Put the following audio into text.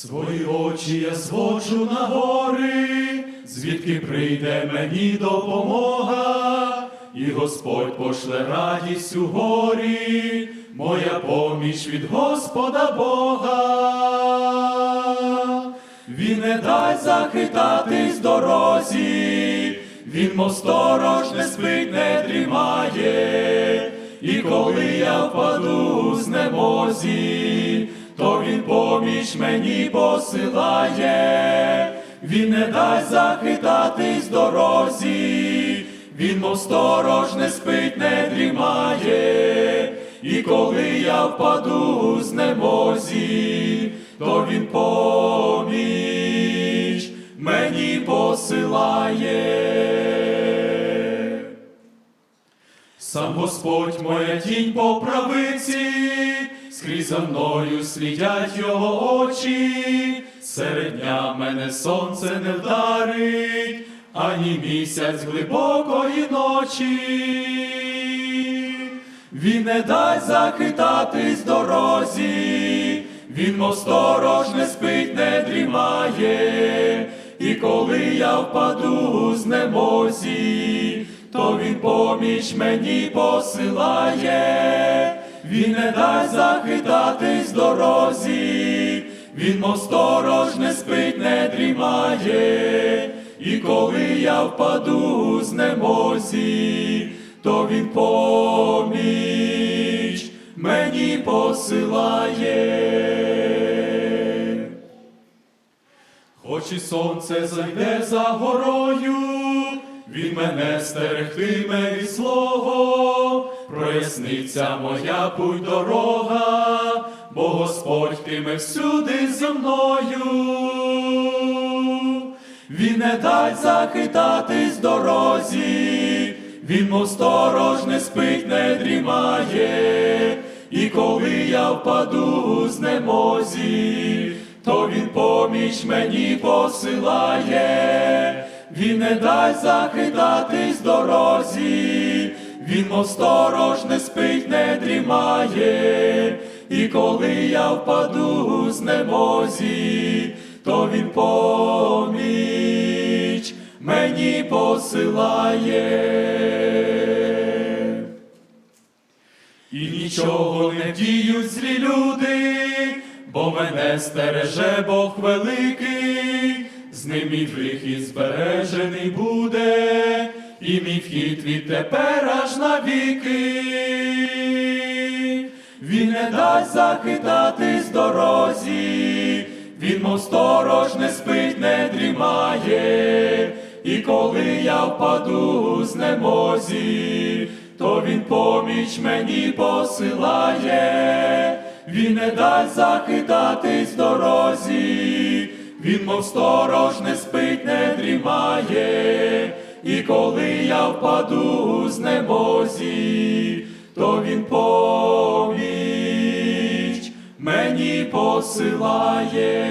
Свої очі я зводжу на гори, звідки прийде мені допомога, і Господь пошле радість у горі, моя поміч від Господа Бога. Він не дасть захитатись дорозі, він мов сторож не спить, не дрімає, і коли я впаду з немозі, поміч мені посилає, він не дасть захитатись дорозі, він мов не спить, не дрімає, і коли я впаду з немозі, то він поміч мені посилає. Сам Господь моя тінь по правиці, скрізь за мною слідять його очі, серед дня мене сонце не вдарить, ані місяць глибокої ночі. Він не дасть захитатись дорозі, він мов сторож не спить, не дрімає, і коли я впаду з немозі, то він поміч мені посилає, він не дасть захитатись дорозі, він мов сторож не спить, не дрімає, і коли я впаду з немозі, то він поміч мені посилає. Хоч і сонце зайде за горою, він мене стерегтиме від злого, проясниться моя путь дорога, бо Господь йтиме всюди за мною. Він не дасть захитатись дорозі, він мов сторож не спить, не дрімає, і коли я впаду з немозі, то він поміч мені посилає, він не дасть захитатись дорозі, він мов сторож не спить, не дрімає, і коли я впаду з немозі, то він поміч мені посилає. І нічого не діють злі люди, бо мене стереже Бог великий, з ним мій вихід збережений буде, і мій вхід відтепер аж навіки. Він не дасть захитатись дорозі, він мов сторож не спить, не дрімає, і коли я впаду з немозі, то він поміч мені посилає, він не дасть захитатись дорозі, він мов сторож не спить, не дрімає, і коли я впаду з немозі, то він поміч мені посилає.